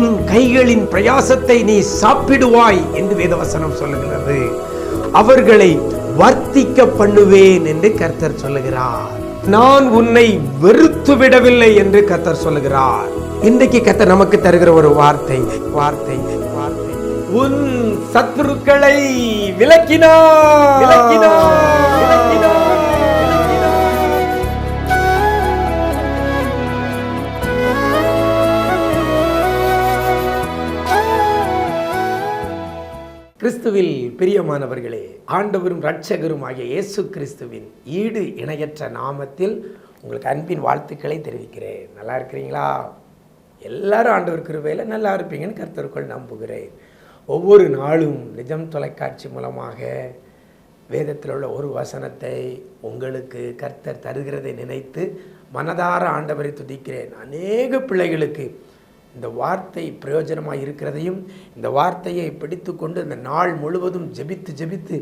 உன் கைகளின் பிரயாசத்தை நீ சாப்பிடுவாய் என்று வேதவசனம் சொல்லுகிறது. அவர்களை வர்த்திக்க பண்ணுவேன் என்று கர்த்தர் சொல்லுகிறார். நான் உன்னை வெறுத்து விடவில்லை என்று கர்த்தர் சொல்லுகிறார். இன்றைக்கு கர்த்தர் நமக்கு தருகிற ஒரு வார்த்தை வார்த்தை வார்த்தை. உன் சத்துருக்களை விளக்கினார் விளக்கினார் கிறிஸ்துவில் பிரியமானவர்களே ஆண்டவரும் இரட்சகரும் ஆகிய இயேசு கிறிஸ்துவின் ஈடு இணையற்ற நாமத்தில் உங்களுக்கு அன்பின் வாழ்த்துக்களை தெரிவிக்கிறேன். நல்லா இருக்கிறீங்களா? எல்லாரும் ஆண்டவர் கிருபையில் நல்லா இருப்பீங்கன்னு கருத்தருக்குள் நம்புகிறேன். ஒவ்வொரு நாளும் நிஜம் தொலைக்காட்சி மூலமாக வேதத்தில் உள்ள ஒரு வசனத்தை உங்களுக்கு கர்த்தர் தருகிறதை நினைத்து மனதார ஆண்டவரை துதிக்கிறேன். அநேக பிள்ளைகளுக்கு இந்த வார்த்தை பிரயோஜனமாக இருக்கிறதையும் இந்த வார்த்தையை பிடித்து கொண்டு இந்த நாள் முழுவதும் ஜெபித்து ஜெபித்து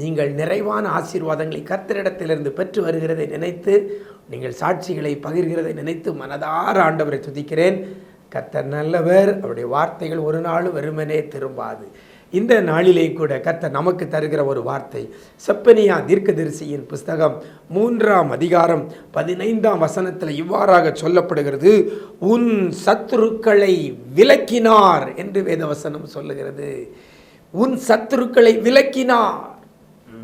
நீங்கள் நிறைவான ஆசீர்வாதங்களை கர்த்தரிடத்திலிருந்து பெற்று வருகிறதை நினைத்து நீங்கள் சாட்சிகளை பகிர்கிறதை நினைத்து மனதார ஆண்டவரை துதிக்கிறேன். கர்த்தர் நல்லவர் அவருடைய வார்த்தைகள் ஒரு நாளும் வெறுமனே திரும்பாது. இந்த நாளிலே கூட கர்த்த நமக்கு தருகிற ஒரு வார்த்தை. செப்பனியா தீர்க்கதரிசியின் புஸ்தகம் மூன்றாம் அதிகாரம் பதினைந்தாம் வசனத்தில் இவ்வாறாக சொல்லப்படுகிறது. உன் சத்துருக்களை விலக்கினார் என்று வேதவசனம் சொல்லுகிறது. உன் சத்துருக்களை விலக்கினார்.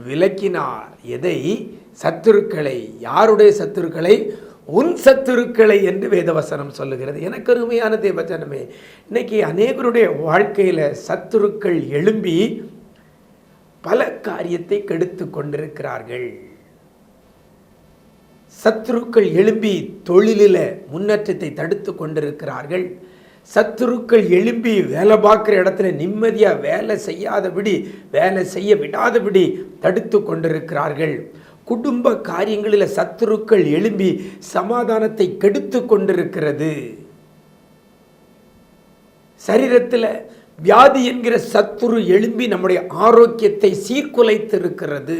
விலக்கினார். எதை? சத்துருக்களை. யாருடைய சத்துருக்களை? உன் சத்துருக்களை என்று வேதவசனம் சொல்லுகிறது. எனக்கு அருமையான தேவச்சனமே இன்னைக்கு அநேகருடைய வாழ்க்கையில் சத்துருக்கள் எழும்பி பல காரியத்தை கெடுத்து கொண்டிருக்கிறார்கள். சத்துருக்கள் எழும்பி தொழிலில் முன்னேற்றத்தை தடுத்து கொண்டிருக்கிறார்கள். சத்துருக்கள் எழும்பி வேலை பார்க்குற இடத்துல நிம்மதியாக வேலை செய்யாதபடி வேலை செய்ய விடாதபடி தடுத்து கொண்டிருக்கிறார்கள். குடும்ப காரியங்களில் சத்துருக்கள் எழும்பி சமாதானத்தை கெடுத்து கொண்டிருக்கிறது. சரீரத்தில் வியாதி என்கிற சத்துரு எழும்பி நம்முடைய ஆரோக்கியத்தை சீர்குலைத்து இருக்கிறது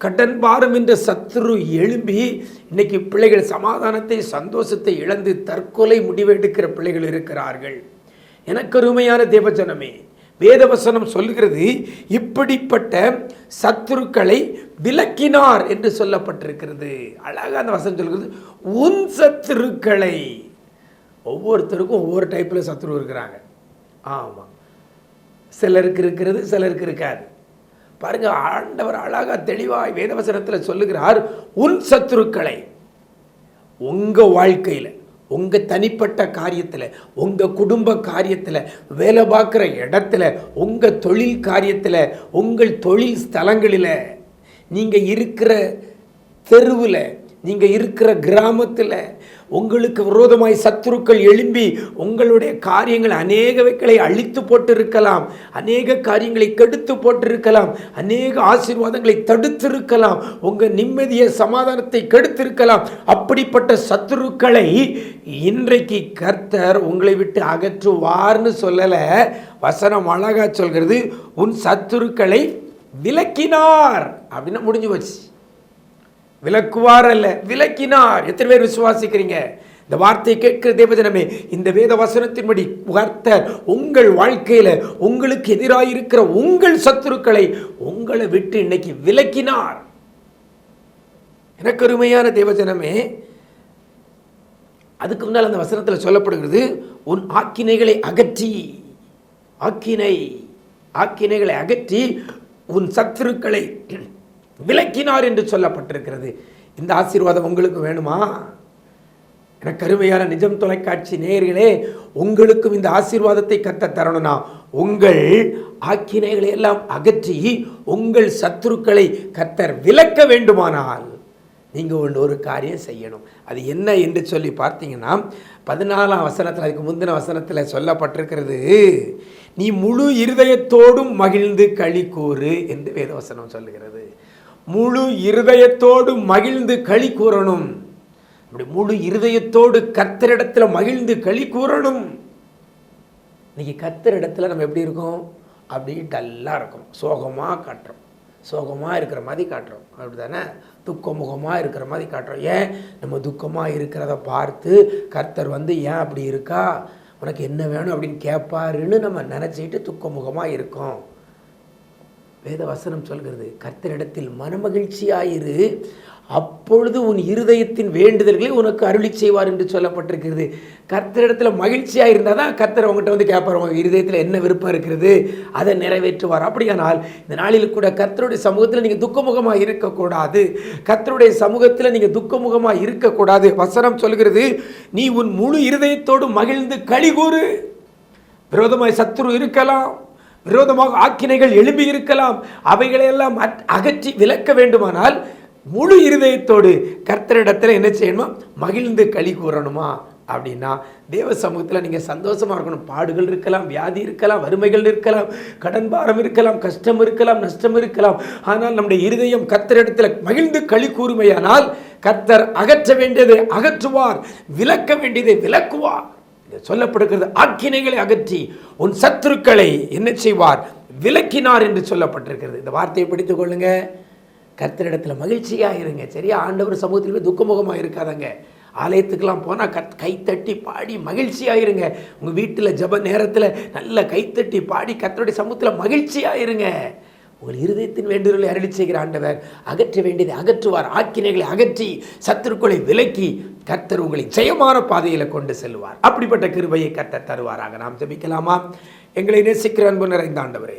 கடன் பாரம் என்ற சத்துரு எழும்பி இன்னைக்கு பிள்ளைகள் சமாதானத்தை சந்தோஷத்தை இழந்து தற்கொலை முடிவெடுக்கிற பிள்ளைகள் இருக்கிறார்கள். எனக்கு அருமையான தேவஜனமே வேதவசனம் சொல்லுகிறது இப்படிப்பட்ட சத்துருக்களை விலக்கினார் என்று சொல்லப்பட்டிருக்கிறது. அழகாக அந்த வசனம் சொல்கிறது உன் சத்துருக்களை. ஒவ்வொருத்தருக்கும் ஒவ்வொரு டைப்பில் சத்துரு இருக்கிறாங்க. ஆமாம் சிலருக்கு இருக்கிறது சிலருக்கு இருக்காது. பாருங்க ஆண்டவர் அழகாக தெளிவாய் வேதவசனத்தில் சொல்லுகிறார் உன் சத்துருக்களை. உங்கள் வாழ்க்கையில். உங்கள் தனிப்பட்ட காரியத்தில் உங்கள் குடும்ப காரியத்தில் வேலை பார்க்குற இடத்துல உங்கள் தொழில் காரியத்தில் உங்கள் தொழில் ஸ்தலங்களில் நீங்கள் இருக்கிற தெருவில் நீங்கள் இருக்கிற கிராமத்தில் உங்களுக்கு விரோதமாய் சத்துருக்கள் எழும்பி உங்களுடைய காரியங்கள் அநேகவைகளை அழித்து போட்டிருக்கலாம். அநேக காரியங்களை கெடுத்து போட்டிருக்கலாம். அநேக ஆசீர்வாதங்களை தடுத்திருக்கலாம். உங்கள் நிம்மதிய சமாதானத்தை கெடுத்திருக்கலாம். அப்படிப்பட்ட சத்துருக்களை இன்றைக்கு கர்த்தர் உங்களை விட்டு அகற்றுவார்னு சொல்லலை. வசனம் அழகா சொல்கிறது உன் சத்துருக்களை விலக்கினார். அப்படின்னு முடிஞ்சு போச்சு. விளக்குவார் அல்ல விலக்கினார் எத்தனை பேர் விசுவாசிக்கிறீங்க? இந்த வார்த்தையை கேட்கிற தேவஜனமே இந்த வேத வசனத்தின்படி கர்த்தர் உங்கள் வாழ்க்கையில் உங்களுக்கு எதிராக இருக்கிற உங்கள் சத்துருக்களை உங்களை விட்டு இன்னைக்கு விலக்கினார். எனக்கு அருமையான தேவஜனமே அதுக்கு முன்னால் அந்த வசனத்தில் சொல்லப்படுகிறது உன் ஆக்கினைகளை அகற்றி ஆக்கினை ஆக்கினைகளை அகற்றி உன் சத்துருக்களை விளக்கினார் என்று சொல்லப்பட்டிருக்கிறது. இந்த ஆசீர்வாதம் உங்களுக்கு வேணுமா? எனக்கு அருமையான நிஜம் தொலைக்காட்சி நேயர்களே உங்களுக்கும் இந்த ஆசீர்வாதத்தை கத்த தரணும்னா உங்கள் ஆக்கினைகளை எல்லாம் அகற்றி உங்கள் சத்துருக்களை கத்தர் விலக்க வேண்டுமானால் நீங்கள் ஒன்று ஒரு காரியம் செய்யணும். அது என்ன என்று சொல்லி பார்த்தீங்கன்னா பதினாலாம் வசனத்தில் அதுக்கு முந்தின வசனத்தில் சொல்லப்பட்டிருக்கிறது நீ முழு இருதயத்தோடும் மகிழ்ந்து களி கூறு என்று வேதவசனம் சொல்லுகிறது. முழு இருதயத்தோடு மகிழ்ந்து களி கூறணும். அப்படி முழு இருதயத்தோடு கத்தரிடத்தில் மகிழ்ந்து களி கூறணும். இன்னைக்கு கத்தரிடத்தில் நம்ம எப்படி இருக்கோம்? அப்படி டல்லாக இருக்கும் சோகமாக காட்டுறோம். சோகமாக இருக்கிற மாதிரி காட்டுறோம். அப்படி தானே துக்கமுகமாக இருக்கிற மாதிரி காட்டுறோம். ஏன்? நம்ம துக்கமாக இருக்கிறத பார்த்து கர்த்தர் வந்து ஏன் அப்படி இருக்கா? உனக்கு என்ன வேணும்? அப்படின்னு கேட்பாருன்னு நம்ம நினச்சிக்கிட்டு துக்கமுகமாக இருக்கோம். வேத வசனம் சொல்கிறது கர்த்தரிடத்தில் மனமகிழ்ச்சியாயிரு. அப்பொழுது உன் இருதயத்தின் வேண்டுதல்களை உனக்கு அருளி செய்வார் என்று சொல்லப்பட்டிருக்கிறது. கர்த்தரிடத்தில் மகிழ்ச்சியாக இருந்தால் தான் கர்த்தர் உங்கள்கிட்ட வந்து கேட்பார் உங்கள் இருதயத்தில் என்ன விருப்பம் இருக்கிறது? அதை நிறைவேற்றுவார். அப்படியானால் இந்த நாளில் கூட கர்த்தருடைய சமூகத்தில் நீங்கள் துக்கமுகமாக இருக்கக்கூடாது. கர்த்தருடைய சமூகத்தில் நீங்கள் துக்கமுகமாக இருக்கக்கூடாது. வசனம் சொல்கிறது நீ உன் முழு இருதயத்தோடு மகிழ்ந்து கழிகூறு விரோதமாய் சத்துரு இருக்கலாம். விரோதமாக ஆக்கினைகள் எழும்பி இருக்கலாம். அவைகளையெல்லாம் அட்- அகற்றி விலக்க வேண்டுமானால் முழு இருதயத்தோடு கர்த்தரிடத்தில் என்ன செய்யணுமா? மகிழ்ந்து களி கூறணுமா? அப்படின்னா தேவ சமூகத்தில் நீங்கள் சந்தோஷமாக இருக்கணும். பாடுகள் இருக்கலாம் வியாதி இருக்கலாம் வறுமைகள் இருக்கலாம் கடன் பாரம் இருக்கலாம் கஷ்டம் இருக்கலாம் நஷ்டம் இருக்கலாம். ஆனால் நம்முடைய இருதயம் கத்தரிடத்தில் மகிழ்ந்து களி கூறுமையானால் கர்த்தர் அகற்ற வேண்டியதை அகற்றுவார் விலக்க வேண்டியதை விலக்குவார். சொல்லப்படுகிறது. ஆக்கினைகளை அகற்றி உன் சத்துருக்களை என்ன செய்வார்? விலக்கினார் என்று சொல்லப்பட்டிருக்கிறது. இந்த வார்த்தையை படித்துக் கொள்ளுங்க. கர்த்தரிடத்தில் மகிழ்ச்சியாக இருங்க. சரியா? ஆண்டவர் சமூகத்தில் போய் துக்கமுகமாக இருக்காதங்க. ஆலயத்துக்கெல்லாம் போனால் கத் கைத்தட்டி பாடி மகிழ்ச்சியாக இருங்க. உங்கள் வீட்டில் ஜெப நேரத்தில் நல்ல கைத்தட்டி பாடி கர்த்தருடைய சமூகத்தில் மகிழ்ச்சியாக இருங்க. உங்கள் இருதயத்தின் வேண்டுதலை அருளி செய்கிற ஆண்டவர் அகற்ற வேண்டியதை அகற்றுவார். ஆக்கினைகளை அகற்றி சத்துருக்களை விலக்கி கர்த்தர் உங்களை ஜெயமான பாதையில் கொண்டு செல்வார் அப்படிப்பட்ட கிருபையை கர்த்தர் தருவாராக. நாம் ஜபிக்கலாமா? எங்களை நேசிக்கிற அன்பு நிறைந்த ஆண்டவரே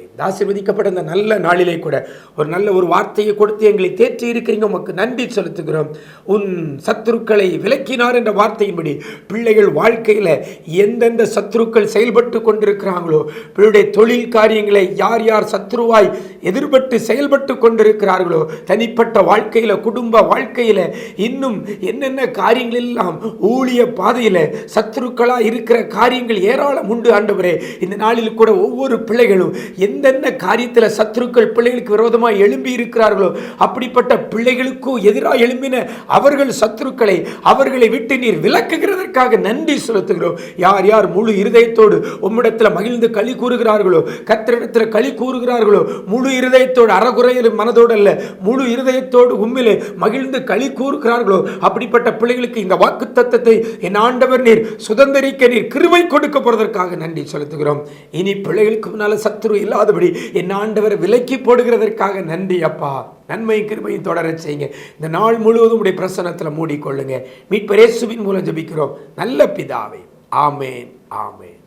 இந்த நல்ல நாளிலே கூட ஒரு நல்ல ஒரு வார்த்தையை கொடுத்து எங்களை தேற்றி இருக்கிறீங்க. உமக்கு நன்றி செலுத்துகிறோம். உன் சத்துருக்களை விலக்கினார் என்ற வார்த்தையின்படி பிள்ளைகள் வாழ்க்கையில் எந்தெந்த சத்துருக்கள் செயல்பட்டு கொண்டிருக்கிறாங்களோ பிள்ளைடைய தொழில் காரியங்களை யார் யார் சத்ருவாய் எதிர்பட்டு செயல்பட்டு கொண்டிருக்கிறார்களோ தனிப்பட்ட வாழ்க்கையில் குடும்ப வாழ்க்கையில் இன்னும் என்னென்ன காரியங்கள் எல்லாம் ஊழிய பாதையில் சத்துருக்களாக இருக்கிற காரியங்கள் ஏராளம் உண்டு ஆண்டவரே. இந்த நாளில் கூட ஒவ்வொரு பிள்ளைகளும் எந்தெந்த காரியத்தில் சத்துருக்கள் பிள்ளைகளுக்கு விரோதமாக எழும்பி இருக்கிறார்களோ அப்படிப்பட்ட பிள்ளைகளுக்கும் எதிராக எழும்பின அவர்கள் சத்துருக்களை அவர்களை விட்டு நீர் விளக்குகிறதற்காக நன்றி செலுத்துகிறோம். யார் யார் முழு இருதயத்தோடு உம்மிடத்தில் மகிழ்ந்து களி கூறுகிறார்களோ கத்திரிடத்தில் களி கூறுகிறார்களோ முழு இருதயத்தோடு அறகுறையில் மனதோடு அல்ல முழு இருதயத்தோடு உண்மையிலே மகிழ்ந்து களி கூறுகிறார்களோ? அப்படிப்பட்ட பிள்ளைகளுக்கு இந்த வாக்கு தத்தத்தை என் ஆண்டவர் நீர் சுதந்திரிக்க நீர் கிருவை கொடுக்க போறதற்காக நன்றி செலுத்துகிறோம். இனி பிள்ளைகளுக்கு முன்னால் சத்துரு இல்லாதபடி என் ஆண்டவர் விலக்கி போடுகிறதற்காக நன்றி அப்பா. நன்மையும் கிருமையும் தொடரச் செய்யுங்க. இந்த நாள் முழுவதும் உடைய பிரசனத்தில் மூடிக்கொள்ளுங்க. மீட்பரேசுவின் மூலம் ஜெபிக்கிறோம். நல்ல பிதாவே. ஆமேன் ஆமேன்.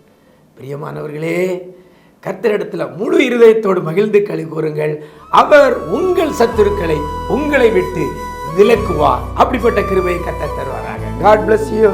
பிரியமானவர்களே கர்த்தரிடத்தில் முழு இருதயத்தோடு மகிழ்ந்து களி கூறுங்கள். அவர் உங்கள் சத்துருக்களை உங்களை விட்டு விலக்குவார். அப்படிப்பட்ட கிருபையை கத்த தருவாராக. God bless you